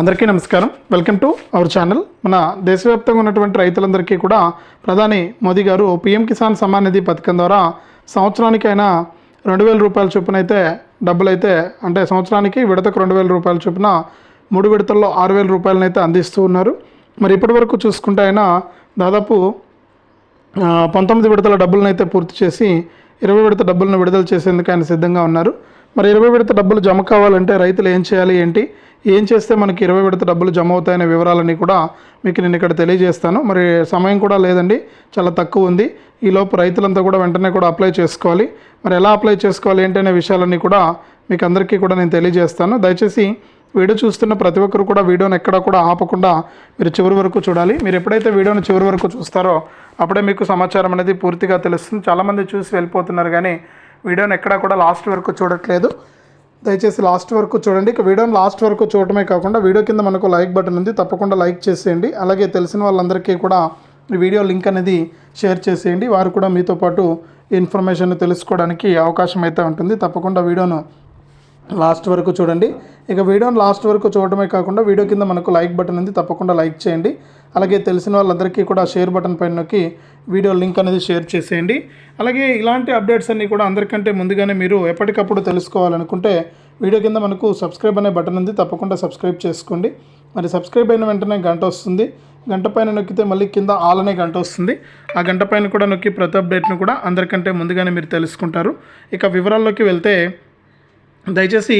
అందరికీ నమస్కారం. Welcome to our channel మన దేశవ్యాప్తంగా ఉన్నటువంటి రైతులందరికీ కూడా ప్రధాని మోదీ గారు పీఎం కిసాన్ సమ్మాన్ నిధి పథకం ద్వారా సంవత్సరానికైనా రెండు వేల రూపాయల చొప్పున అయితే డబ్బులైతే అంటే సంవత్సరానికి విడతకు రెండు వేల రూపాయల చొప్పున మూడు విడతల్లో ఆరు వేల రూపాయలను అయితే అందిస్తూ ఉన్నారు. మరి ఇప్పటి వరకు చూసుకుంటే అయినా దాదాపు పంతొమ్మిది విడతల డబ్బులను అయితే పూర్తి చేసి ఇరవై విడత డబ్బులను విడుదల చేసేందుకు ఆయన సిద్ధంగా ఉన్నారు. మరి ఇరవై విడత డబ్బులు జమ కావాలంటే రైతులు ఏం చేయాలి ఏంటి? ఏం చేస్తే మనకి ఇరవై విడత డబ్బులు జమ అవుతాయనే వివరాలన్నీ కూడా మీకు నేను ఇక్కడ తెలియజేస్తాను. మరి సమయం కూడా లేదండి చాలా తక్కువ ఉంది. ఈలోపు రైతులంతా కూడా వెంటనే కూడా అప్లై చేసుకోవాలి. మరి ఎలా అప్లై చేసుకోవాలి ఏంటనే విషయాలన్నీ కూడా మీకు అందరికీ కూడా నేను తెలియజేస్తాను. దయచేసి వీడియో చూస్తున్న ప్రతి ఒక్కరు కూడా వీడియోని ఎక్కడ కూడా ఆపకుండా మీరు చివరి వరకు చూడాలి. మీరు ఎప్పుడైతే వీడియోని చివరి వరకు చూస్తారో అప్పుడే మీకు సమాచారం అనేది పూర్తిగా తెలుస్తుంది. చాలామంది చూసి వెళ్ళిపోతున్నారు కానీ వీడియోని ఎక్కడా కూడా లాస్ట్ వరకు చూడట్లేదు. దయచేసి లాస్ట్ వరకు చూడండి. ఇక వీడియోని లాస్ట్ వరకు చూడటమే కాకుండా వీడియో కింద మనకు లైక్ బటన్ ఉంది. తప్పకుండా లైక్ చేసేయండి. అలాగే తెలిసిన వాళ్ళందరికీ కూడా ఈ వీడియో లింక్ అనేది షేర్ చేసేయండి. వారు కూడా మీతో పాటు ఇన్ఫర్మేషన్ తెలుసుకోవడానికి అవకాశం అయితే ఉంటుంది. తప్పకుండా వీడియోను లాస్ట్ వరకు చూడండి. ఇక వీడియోని లాస్ట్ వరకు చూడటమే కాకుండా వీడియో కింద మనకు లైక్ బటన్ ఉంది తప్పకుండా లైక్ చేయండి. అలాగే తెలిసిన వాళ్ళందరికీ కూడా షేర్ బటన్ పైన నొక్కి వీడియో లింక్ అనేది షేర్ చేసేయండి. అలాగే ఇలాంటి అప్డేట్స్ అన్నీ కూడా అందరికంటే ముందుగానే మీరు ఎప్పటికప్పుడు తెలుసుకోవాలనుకుంటే వీడియో కింద మనకు సబ్స్క్రైబ్ అనే బటన్ ఉంది తప్పకుండా సబ్స్క్రైబ్ చేసుకోండి. మరి సబ్స్క్రైబ్ అయిన వెంటనే గంట వస్తుంది. గంట పైన నొక్కితే మళ్ళీ కింద ఆల్ అనే గంట వస్తుంది. ఆ గంట పైన కూడా నొక్కి ప్రతి అప్డేట్ను కూడా అందరికంటే ముందుగానే మీరు తెలుసుకుంటారు. ఇక వివరాల్లోకి వెళ్తే దయచేసి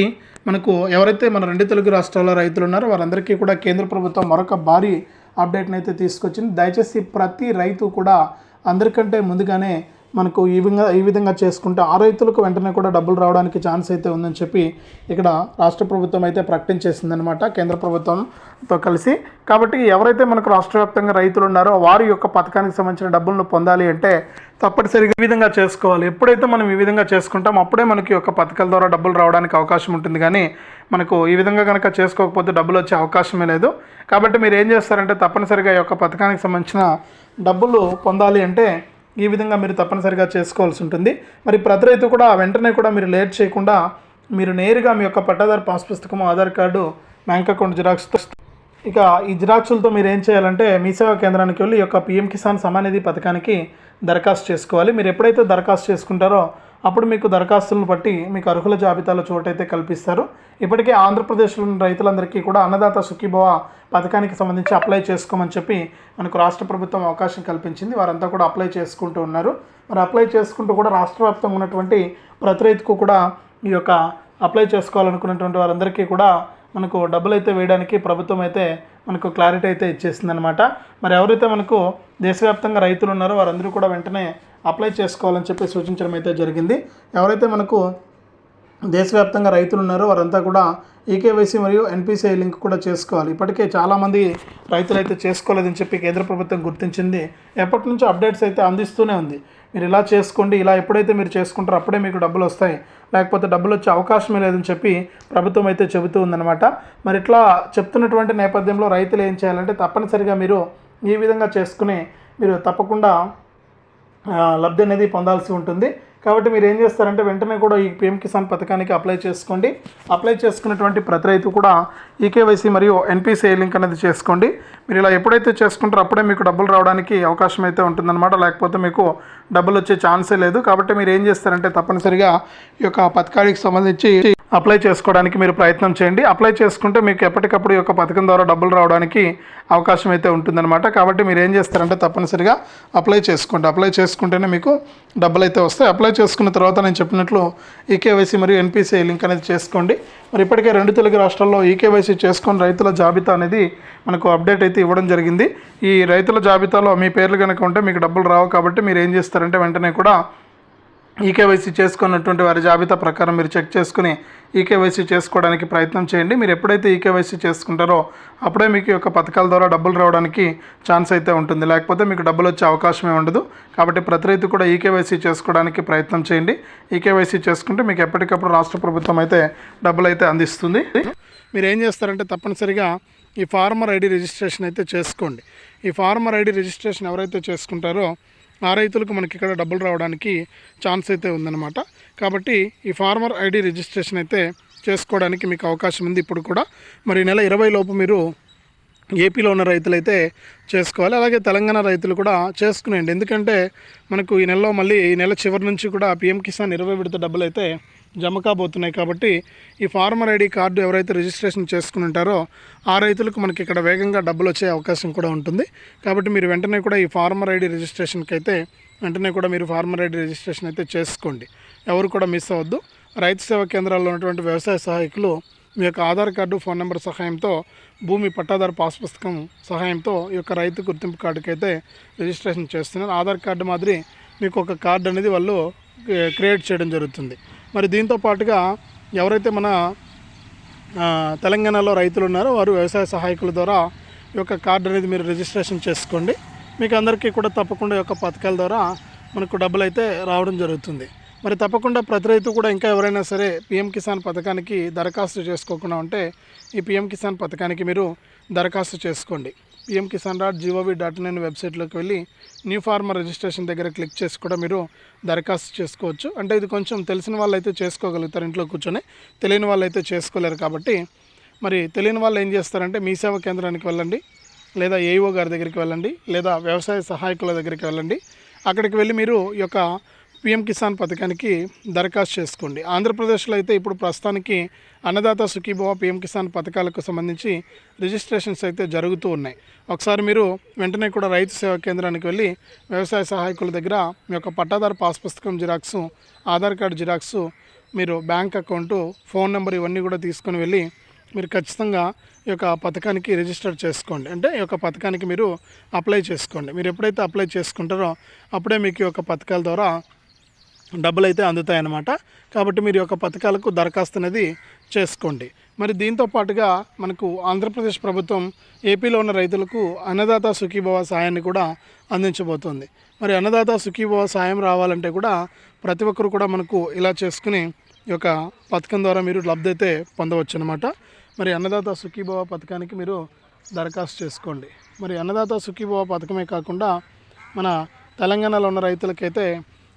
మనకు ఎవరైతే మన రెండు తెలుగు రాష్ట్రాల రైతులు ఉన్నారో వారందరికీ కూడా కేంద్ర ప్రభుత్వం మరొక భారీ అప్డేట్ని అయితే తీసుకొచ్చింది. దయచేసి ప్రతి రైతు కూడా అందరికంటే ముందుగానే మనకు ఈ విధంగా ఈ విధంగా చేసుకుంటే ఆ రైతులకు వెంటనే కూడా డబ్బులు రావడానికి ఛాన్స్ అయితే ఉందని చెప్పి ఇక్కడ రాష్ట్ర ప్రభుత్వం అయితే ప్రకటించేసిందనమాట కేంద్ర ప్రభుత్వంతో కలిసి. కాబట్టి ఎవరైతే మనకు రాష్ట్ర వ్యాప్తంగా రైతులు ఉన్నారో వారి యొక్క పథకానికి సంబంధించిన డబ్బులను పొందాలి అంటే తప్పనిసరిగా ఈ విధంగా చేసుకోవాలి. ఎప్పుడైతే మనం ఈ విధంగా చేసుకుంటాం అప్పుడే మనకి యొక్క పథకాల ద్వారా డబ్బులు రావడానికి అవకాశం ఉంటుంది. కానీ మనకు ఈ విధంగా కనుక చేసుకోకపోతే డబ్బులు వచ్చే అవకాశమే లేదు. కాబట్టి మీరు ఏం చేస్తారంటే తప్పనిసరిగా ఈ యొక్క పథకానికి సంబంధించిన డబ్బులు పొందాలి అంటే ఈ విధంగా మీరు తప్పనిసరిగా చేసుకోవాల్సి ఉంటుంది. మరి ప్రతి రైతు కూడా వెంటనే కూడా మీరు లేట్ చేయకుండా మీరు నేరుగా మీ యొక్క పట్టాదారు పాస్ పుస్తకం ఆధార్ కార్డు బ్యాంక్ అకౌంట్ జిరాక్స్తో ఇక ఈ జిరాక్సులతో మీరు ఏం చేయాలంటే మీ సేవా కేంద్రానికి వెళ్ళి ఈ యొక్క పిఎం కిసాన్ సమానిధి పథకానికి దరఖాస్తు చేసుకోవాలి. మీరు ఎప్పుడైతే దరఖాస్తు చేసుకుంటారో అప్పుడు మీకు దరఖాస్తులను బట్టి మీకు అర్హుల జాబితాలో చోటైతే కల్పిస్తారు. ఇప్పటికే ఆంధ్రప్రదేశ్లోని రైతులందరికీ కూడా అన్నదాత సుఖీభవ పథకానికి సంబంధించి అప్లై చేసుకోమని చెప్పి మనకు రాష్ట్ర ప్రభుత్వం అవకాశం కల్పించింది. వారంతా కూడా అప్లై చేసుకుంటూ ఉన్నారు. మరి అప్లై చేసుకుంటూ కూడా రాష్ట్ర వ్యాప్తంగా ఉన్నటువంటి ప్రతి రైతుకు కూడా ఈ యొక్క అప్లై చేసుకోవాలనుకున్నటువంటి వారందరికీ కూడా మనకు డబ్బులు అయితే వేయడానికి ప్రభుత్వం అయితే మనకు క్లారిటీ అయితే ఇచ్చేసింది అనమాట మరి ఎవరైతే మనకు దేశవ్యాప్తంగా రైతులు ఉన్నారో వారందరూ కూడా వెంటనే అప్లై చేసుకోవాలని చెప్పి సూచించడం అయితే జరిగింది. ఎవరైతే మనకు దేశవ్యాప్తంగా రైతులు ఉన్నారు. వారంతా కూడా ఈకేవైసీ మరియు ఎన్పిసిఐ లింక్ కూడా చేసుకోవాలి. ఇప్పటికే చాలామంది రైతులు అయితే చేసుకోలేదని చెప్పి కేంద్ర ప్రభుత్వం గుర్తించింది. ఎప్పటి నుంచో అప్డేట్స్ అయితే అందిస్తూనే ఉంది. మీరు ఇలా చేసుకోండి ఇలా ఎప్పుడైతే మీరు చేసుకుంటారో అప్పుడే మీకు డబ్బులు వస్తాయి. లేకపోతే డబ్బులు వచ్చే అవకాశమే లేదని చెప్పి ప్రభుత్వం అయితే చెబుతూ ఉందన్నమాట. మరి ఇట్లా చెప్తున్నటువంటి నేపథ్యంలో రైతులు ఏం చేయాలంటే తప్పనిసరిగా మీరు ఈ విధంగా చేసుకుని మీరు తప్పకుండా లబ్ధి అనేది పొందాల్సి ఉంటుంది. కాబట్టి మీరు ఏం చేస్తారంటే వెంటనే కూడా ఈ పిఎం కిసాన్ పథకానికి అప్లై చేసుకోండి. అప్లై చేసుకున్నటువంటి ప్రతి రైతు కూడా ఈకేవైసీ మరియు ఎన్పిసిఐ లింక్ అనేది చేసుకోండి. మీరు ఇలా ఎప్పుడైతే చేసుకుంటారో అప్పుడే మీకు డబ్బులు రావడానికి అవకాశం అయితే ఉంటుందన్నమాట. లేకపోతే మీకు డబ్బులు వచ్చే ఛాన్సే లేదు. కాబట్టి మీరు ఏం చేస్తారంటే తప్పనిసరిగా ఈ యొక్క పథకానికి సంబంధించి అప్లై చేసుకోవడానికి మీరు ప్రయత్నం చేయండి. అప్లై చేసుకుంటే మీకు ఎప్పటికప్పుడు ఈ యొక్క పథకం ద్వారా డబ్బులు రావడానికి అవకాశం అయితే ఉంటుందన్నమాట. కాబట్టి మీరు ఏం చేస్తారంటే తప్పనిసరిగా అప్లై చేసుకోండి. అప్లై చేసుకుంటేనే మీకు డబ్బులు అయితే వస్తాయి. అప్లై చేసుకున్న తర్వాత నేను చెప్పినట్లు ఈకేవైసీ మరియు ఎన్పిసిఐ లింక్ అనేది చేసుకోండి. మరి ఇప్పటికే రెండు తెలుగు రాష్ట్రాల్లో ఈకేవైసీ చేసుకొని రైతుల జాబితా అనేది మనకు అప్డేట్ అయితే ఇవ్వడం జరిగింది. ఈ రైతుల జాబితాలో మీ పేర్లు కనుక ఉంటే మీకు డబ్బులు రావు కాబట్టి మీరు ఏం చేస్తారంటే వెంటనే కూడా ఈకేవైసీ చేసుకున్నటువంటి వారి జాబితా ప్రకారం మీరు చెక్ చేసుకుని ఈకేవైసీ చేసుకోవడానికి ప్రయత్నం చేయండి. మీరు ఎప్పుడైతే ఈకేవైసీ చేసుకుంటారో అప్పుడే మీకు ఈ యొక్క పథకాల ద్వారా డబ్బులు రావడానికి ఛాన్స్ అయితే ఉంటుంది. లేకపోతే మీకు డబ్బులు వచ్చే అవకాశమే ఉండదు. కాబట్టి ప్రతి రైతు కూడా ఈకేవైసీ చేసుకోవడానికి ప్రయత్నం చేయండి. ఈకేవైసీ చేసుకుంటే మీకు ఎప్పటికప్పుడు రాష్ట్ర ప్రభుత్వం అయితే డబ్బులు అయితే అందిస్తుంది. మీరు ఏం చేస్తారంటే తప్పనిసరిగా ఈ ఫార్మర్ ఐడి రిజిస్ట్రేషన్ అయితే చేసుకోండి. ఈ ఫార్మర్ ఐడి రిజిస్ట్రేషన్ ఎవరైతే చేసుకుంటారో ఆ రైతులకు మనకి ఇక్కడ డబ్బులు రావడానికి ఛాన్స్ అయితే ఉందన్నమాట. కాబట్టి ఈ ఫార్మర్ ఐడి రిజిస్ట్రేషన్ అయితే చేసుకోవడానికి మీకు అవకాశం ఉంది ఇప్పుడు కూడా. మరి నెల ఇరవై లోపు మీరు ఏపీలో ఉన్న రైతులైతే చేసుకోవాలి. అలాగే తెలంగాణ రైతులు కూడా చేసుకునేయండి. ఎందుకంటే మనకు ఈ నెలలో మళ్ళీ ఈ నెల చివరి నుంచి కూడా పిఎం కిసాన్ ఇరవై విడత డబ్బులు అయితే జమ కాబోతున్నాయి. కాబట్టి ఈ ఫార్మర్ ఐడి కార్డు ఎవరైతే రిజిస్ట్రేషన్ చేసుకుని ఉంటారో ఆ రైతులకు మనకి ఇక్కడ వేగంగా డబ్బులు వచ్చే అవకాశం కూడా ఉంటుంది. కాబట్టి మీరు వెంటనే కూడా ఈ ఫార్మర్ ఐడి రిజిస్ట్రేషన్కి అయితే వెంటనే కూడా మీరు ఫార్మర్ ఐడి రిజిస్ట్రేషన్ అయితే చేసుకోండి. ఎవరు కూడా మిస్ అవ్వద్దు. రైతు సేవా కేంద్రాల్లో ఉన్నటువంటి వ్యవసాయ సహాయకులు మీ యొక్క ఆధార్ కార్డు ఫోన్ నెంబర్ సహాయంతో భూమి పట్టాదారు పాస్ పుస్తకం సహాయంతో ఈ యొక్క రైతు గుర్తింపు కార్డుకి అయితే రిజిస్ట్రేషన్ చేస్తున్నారు. ఆధార్ కార్డు మాదిరి మీకు ఒక కార్డు అనేది వాళ్ళు క్రియేట్ చేయడం జరుగుతుంది. మరి దీంతో పాటుగా ఎవరైతే మన తెలంగాణలో రైతులు ఉన్నారో వారు వ్యవసాయ సహాయకుల ద్వారా ఈ యొక్క కార్డు అనేది మీరు రిజిస్ట్రేషన్ చేసుకోండి. మీకు అందరికీ కూడా తప్పకుండా ఈ యొక్క పథకాల ద్వారా మనకు డబ్బులు అయితే రావడం జరుగుతుంది. మరి తప్పకుండా ప్రతి రైతు కూడా ఇంకా ఎవరైనా సరే పిఎం కిసాన్ పథకానికి దరఖాస్తు చేసుకోకుండా ఉంటే ఈ పిఎం కిసాన్ పథకానికి మీరు దరఖాస్తు చేసుకోండి. PM Kisan dot G O V dot in వెబ్సైట్లోకి వెళ్ళి న్యూ ఫార్మర్ రిజిస్ట్రేషన్ దగ్గర క్లిక్ చేసి కూడా మీరు దరఖాస్తు చేసుకోవచ్చు. అంటే ఇది కొంచెం తెలిసిన వాళ్ళు అయితే చేసుకోగలుగుతారు ఇంట్లో కూర్చొని తెలియని వాళ్ళు అయితే చేసుకోలేరు కాబట్టి. మరి తెలియని వాళ్ళు ఏం చేస్తారంటే మీ సేవా కేంద్రానికి వెళ్ళండి లేదా ఏఈఓ గారి దగ్గరికి వెళ్ళండి లేదా వ్యవసాయ సహాయకుల దగ్గరికి వెళ్ళండి. అక్కడికి వెళ్ళి మీరు ఈ యొక్క పిఎం కిసాన్ పథకానికి దరఖాస్తు చేసుకోండి. ఆంధ్రప్రదేశ్లో అయితే ఇప్పుడు ప్రస్తుతానికి అన్నదాత సుఖీభవ పిఎం కిసాన్ పథకాలకు సంబంధించి రిజిస్ట్రేషన్స్ అయితే జరుగుతూ ఉన్నాయి. ఒకసారి మీరు వెంటనే కూడా రైతు సేవా కేంద్రానికి వెళ్ళి వ్యవసాయ సహాయకుల దగ్గర మీ యొక్క పట్టాదారు పాస్ పుస్తకం జిరాక్స్ ఆధార్ కార్డు జిరాక్స్ మీరు బ్యాంక్ అకౌంటు ఫోన్ నెంబర్ ఇవన్నీ కూడా తీసుకొని వెళ్ళి మీరు ఖచ్చితంగా ఈ యొక్క పథకానికి రిజిస్టర్ చేసుకోండి. అంటే ఈ యొక్క పథకానికి మీరు అప్లై చేసుకోండి. మీరు ఎప్పుడైతే అప్లై చేసుకుంటారో అప్పుడే మీకు ఈ యొక్క పథకాల ద్వారా డబ్బులు అయితే అందుతాయన్నమాట. కాబట్టి మీరు యొక్క పథకాలకు దరఖాస్తు అనేది చేసుకోండి. మరి దీంతో పాటుగా మనకు ఆంధ్రప్రదేశ్ ప్రభుత్వం ఏపీలో ఉన్న రైతులకు అన్నదాత సుఖీభవ సాయాన్ని కూడా అందించబోతోంది. మరి అన్నదాత సుఖీభవ సాయం రావాలంటే కూడా ప్రతి ఒక్కరు కూడా మనకు ఇలా చేసుకుని ఈ యొక్క పథకం ద్వారా మీరు లబ్ధి అయితే పొందవచ్చు అనమాట మరి అన్నదాత సుఖీభవ పథకానికి మీరు దరఖాస్తు చేసుకోండి. మరి అన్నదాత సుఖీభవ పథకమే కాకుండా మన తెలంగాణలో ఉన్న రైతులకైతే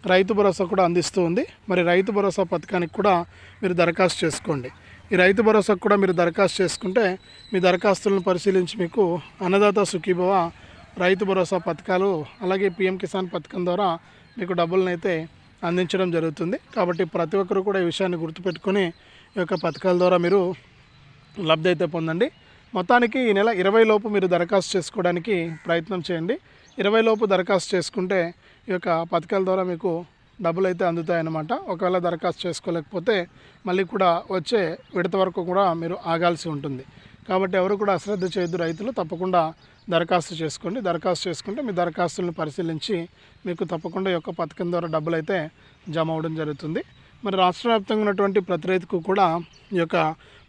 రైతు భరోసా కూడా అందిస్తూ ఉంది. మరి రైతు భరోసా పథకానికి కూడా మీరు దరఖాస్తు చేసుకోండి. ఈ రైతు భరోసాకు కూడా మీరు దరఖాస్తు చేసుకుంటే మీ దరఖాస్తులను పరిశీలించి మీకు అన్నదాత సుఖీభవ రైతు భరోసా పథకాలు అలాగే పిఎం కిసాన్ పథకం ద్వారా మీకు డబ్బులను అయితే అందించడం జరుగుతుంది. కాబట్టి ప్రతి ఒక్కరు కూడా ఈ విషయాన్ని గుర్తుపెట్టుకొని ఈ యొక్క పథకాల ద్వారా మీరు లబ్ధి అయితే పొందండి. మొత్తానికి ఈ నెల ఇరవై లోపు మీరు దరఖాస్తు చేసుకోవడానికి ప్రయత్నం చేయండి. ఇరవై లోపు దరఖాస్తు చేసుకుంటే ఈ యొక్క పథకాల ద్వారా మీకు డబ్బులు అయితే అందుతాయన్నమాట. ఒకవేళ దరఖాస్తు చేసుకోలేకపోతే మళ్ళీ కూడా వచ్చే విడత వరకు కూడా మీరు ఆగాల్సి ఉంటుంది. కాబట్టి ఎవరు కూడా అశ్రద్ధ చేయొద్దు రైతులు. తప్పకుండా దరఖాస్తు చేసుకోండి. దరఖాస్తు చేసుకుంటే మీ దరఖాస్తులను పరిశీలించి మీకు తప్పకుండా ఈ యొక్క పథకం ద్వారా డబ్బులు అయితే జమ అవ్వడం జరుగుతుంది. మరి రాష్ట్ర వ్యాప్తంగా ఉన్నటువంటి ప్రతి రైతుకు కూడా ఈ యొక్క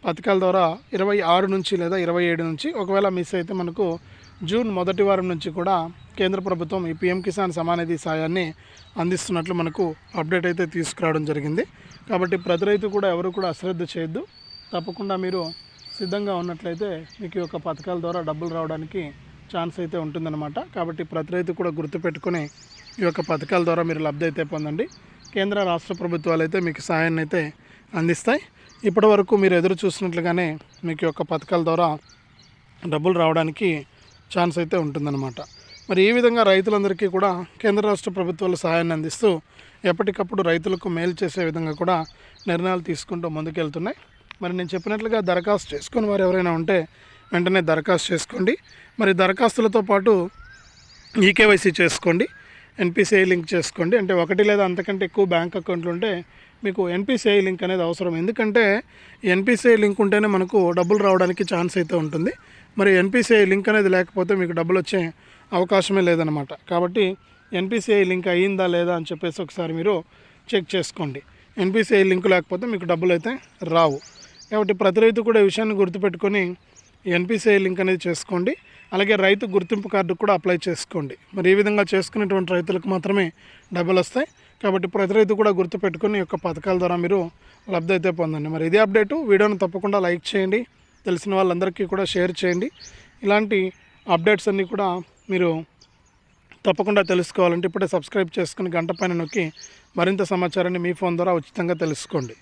పథకాల ద్వారా ఇరవై ఆరు నుంచి లేదా ఇరవై ఏడు నుంచి ఒకవేళ మిస్ అయితే మనకు జూన్ మొదటి వారం నుంచి కూడా కేంద్ర ప్రభుత్వం ఈ పిఎం కిసాన్ సమానిధి సాయాన్ని అందిస్తున్నట్లు మనకు అప్డేట్ అయితే తీసుకురావడం జరిగింది. కాబట్టి ప్రతి రైతు కూడా ఎవరు కూడా అశ్రద్ధ చేయొద్దు. తప్పకుండా మీరు సిద్ధంగా ఉన్నట్లయితే మీకు ఈ యొక్క పథకాల ద్వారా డబ్బులు రావడానికి ఛాన్స్ అయితే ఉంటుందన్నమాట. కాబట్టి ప్రతి రైతు కూడా గుర్తుపెట్టుకుని ఈ యొక్క పథకాల ద్వారా మీరు లబ్ధి అయితే పొందండి. కేంద్ర రాష్ట్ర ప్రభుత్వాలు అయితే మీకు సాయాన్ని అయితే అందిస్తాయి. ఇప్పటి వరకు మీరు ఎదురు చూసినట్లుగానే మీకు యొక్క పథకాల ద్వారా డబ్బులు రావడానికి ఛాన్స్ అయితే ఉంటుందన్నమాట. మరి ఈ విధంగా రైతులందరికీ కూడా కేంద్ర రాష్ట్ర ప్రభుత్వాలు సహాయాన్ని అందిస్తూ ఎప్పటికప్పుడు రైతులకు మేలు చేసే విధంగా కూడా నిర్ణయాలు తీసుకుంటూ ముందుకెళ్తున్నాయి. మరి నేను చెప్పినట్లుగా దరఖాస్తు చేసుకుని వారు ఎవరైనా ఉంటే వెంటనే దరఖాస్తు చేసుకోండి. మరి దరఖాస్తులతో పాటు ఈకేవైసీ చేసుకోండి. ఎన్పిసిఐ లింక్ చేసుకోండి. అంటే ఒకటి లేదా అంతకంటే ఎక్కువ బ్యాంక్ అకౌంట్లు ఉంటే మీకు ఎన్పిసిఐ లింక్ అనేది అవసరం. ఎందుకంటే ఎన్పిసిఐ లింక్ ఉంటేనే మనకు డబ్బులు రావడానికి ఛాన్స్ అయితే ఉంటుంది. మరి ఎన్పిసిఐ లింక్ అనేది లేకపోతే మీకు డబ్బులు వచ్చే అవకాశమే లేదనమాట కాబట్టి ఎన్పిసిఐ లింక్ అయ్యిందా లేదా అని చెప్పేసి ఒకసారి మీరు చెక్ చేసుకోండి. ఎన్పిసిఐ లింక్ లేకపోతే మీకు డబ్బులు అయితే రావు. కాబట్టి ప్రతి రైతు కూడా ఈ విషయాన్ని గుర్తుపెట్టుకొని ఎన్పిసిఐ లింక్ అనేది చేసుకోండి. అలాగే రైతు గుర్తింపు కార్డు కూడా అప్లై చేసుకోండి. మరి ఈ విధంగా చేసుకునేటువంటి రైతులకు మాత్రమే డబ్బులు వస్తాయి. కాబట్టి ప్రతి రైతు కూడా గుర్తుపెట్టుకుని ఈ యొక్క పథకాల ద్వారా మీరు లబ్ధి అయితే పొందండి. మరి ఇదే అప్డేటు. వీడియోను తప్పకుండా లైక్ చేయండి. తెలిసిన వాళ్ళందరికీ కూడా షేర్ చేయండి. ఇలాంటి అప్డేట్స్ అన్నీ కూడా మీరు తప్పకుండా తెలుసుకోవాలంటే ఇప్పుడే సబ్స్క్రైబ్ చేసుకుని గంట పైన నొక్కి మరింత సమాచారాన్ని మీ ఫోన్ ద్వారా ఉచితంగా తెలుసుకోండి.